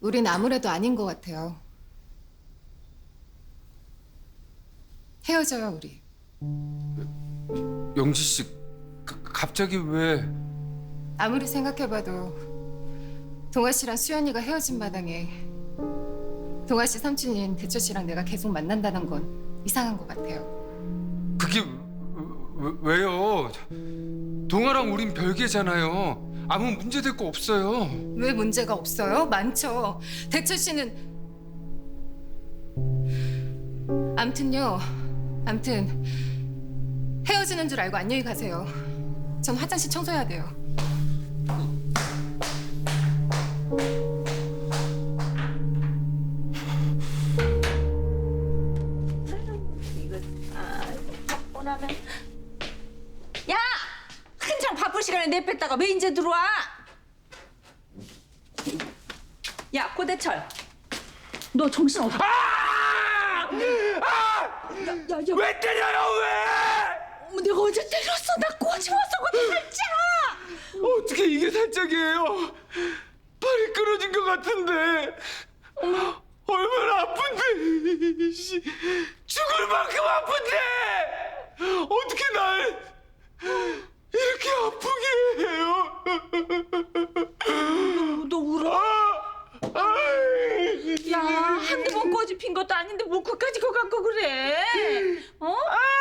우린 아무래도 아닌 것 같아요. 헤어져요, 우리. 영지 씨 가- 갑자기 왜? 아무리 생각해봐도 동아 씨랑 수연이가 헤어진 마당에 동아 씨 삼촌인 대철 씨랑 내가 계속 만난다는 건 이상한 것 같아요. 그게 왜, 요 동아랑 우린 별개잖아요. 아무 문제 될 거 없어요. 왜 문제가 없어요? 많죠. 대철 씨는 암튼요. 암튼 헤어지는 줄 알고 안녕히 가세요. 전 화장실 청소해야 돼요. 뻔하면 야 한창 바쁠 시간에 내뺐다가 왜 이제 들어와? 야 고대철. 너 정신 없어. 야야 왜 때려요 왜? 내가 어제 때렸어. 나 꼬집었어 살짝. 어떻게 이게 살짝이에요? 팔이 끊어진 것 같은데. 얼마나 아픈데. 씨, 죽을 만큼 아픈데. 어떻게 날이 야 한두 번 꼬집힌 것도 아닌데 뭐 그까지 거 갖고 그래 어? 아!